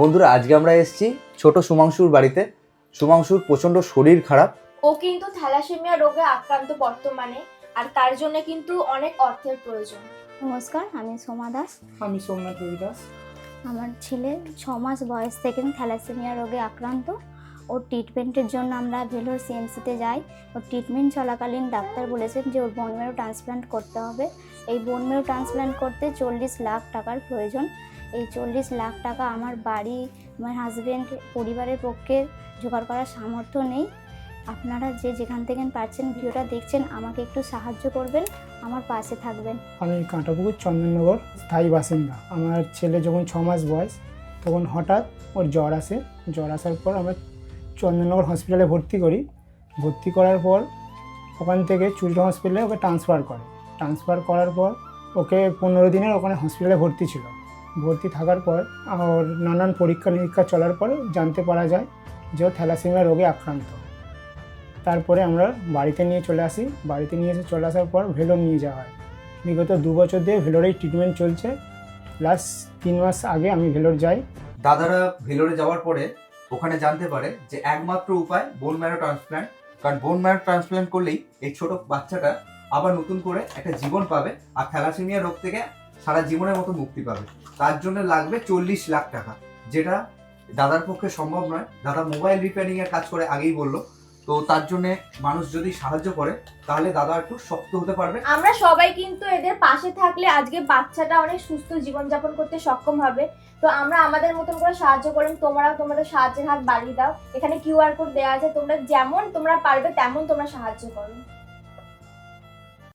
বন্ধুরা আজকে আমরা এসেছি ছোট সুমাংশুর বাড়িতে। সুমাংশুর প্রচণ্ড শরীর খারাপ। ও কিন্তু থ্যালাসেমিয়া রোগে আক্রান্ত বর্তমানে আর তার জন্য কিন্তু অনেক অর্থের প্রয়োজন। নমস্কার আমি সোমা দাস। আমি সোমনাথ রবি দাস আমার ছেলে ছ মাস বয়স থেকে থ্যালাসেমিয়া রোগে আক্রান্ত। ওর ট্রিটমেন্টের জন্য আমরা ভেলোর সিএমসিতে যাই। ওর ট্রিটমেন্ট চলাকালীন ডাক্তার বলেছেন যে ওর বোন মেরু ট্রান্সপ্লান্ট করতে হবে। এই বোন মেরু ট্রান্সপ্লান্ট করতে চল্লিশ লাখ টাকার প্রয়োজন। এই চল্লিশ লাখ টাকা আমার বাড়ি, আমার হাজব্যান্ড পরিবারের পক্ষে জোগাড় করার সামর্থ্য নেই। আপনারা যে যেখান থেকে পারছেন ভিডিওটা দেখছেন, আমাকে একটু সাহায্য করবেন, আমার পাশে থাকবেন। আমি কাঁটাপুকুর, চন্দননগর, স্থায়ী বাসিন্দা। আমার ছেলে যখন ছ মাস বয়স, তখন হঠাৎ ওর জ্বর আসে। জ্বর আসার পর আমরা চন্দননগর হসপিটালে ভর্তি করি। ভর্তি করার পর ওখান থেকে চুলটা হসপিটালে ওকে ট্রান্সফার করে। ট্রান্সফার করার পর ওকে পনেরো দিনের ওখানে হসপিটালে ভর্তি ছিল। ভর্তি থাকার পর ওর নানান পরীক্ষা নিরীক্ষা চলার পর জানতে পারা যায় যে ও থ্যালাসেমিয়া রোগে আক্রান্ত। তারপরে আমরা বাড়িতে নিয়ে চলে আসি। বাড়িতে নিয়ে এসে চলে আসার পর ভেলোর নিয়ে যাওয়া হয়। বিগত দু বছর দিয়ে ভেলোরেই ট্রিটমেন্ট চলছে। প্লাস তিন মাস আগে আমি ভেলোর যাই। দাদারা ভেলোরে যাওয়ার পরে ওখানে জানতে পারে যে একমাত্র উপায় বোন ম্যারো ট্রান্সপ্ল্যান্ট কারণ বোন ম্যারো ট্রান্সপ্ল্যান্ট করলেই এই ছোট বাচ্চাটা আবার নতুন করে একটা জীবন পাবে। আর থ্যালাসেমিয়া রোগ থেকে সারা জীবনের মতো মুক্তি পাবে। তার জন্য লাগবে চল্লিশ লাখ টাকা, যেটা দাদার পক্ষে সম্ভব নয়। দাদা মোবাইল রিপেয়ারিং এর কাজ করে আগেই বলল। তো তার জন্য মানুষ যদি সাহায্য করে, তাহলে দাদা একটু শক্ত হতে পারবে। আমরা সবাই কিন্তু এদের পাশে থাকলে আজকে বাচ্চাটা অনেক সুস্থ জীবনযাপন করতে সক্ষম হবে। তো আমরা আমাদের মতন করে সাহায্য করেন তোমরাও তোমাদের সাহায্যের হাত বাড়িয়ে দাও। এখানে কিউআর কোড দেওয়া আছে। তোমরা যেমন তোমরা পারবে, তেমন তোমরা সাহায্য করো।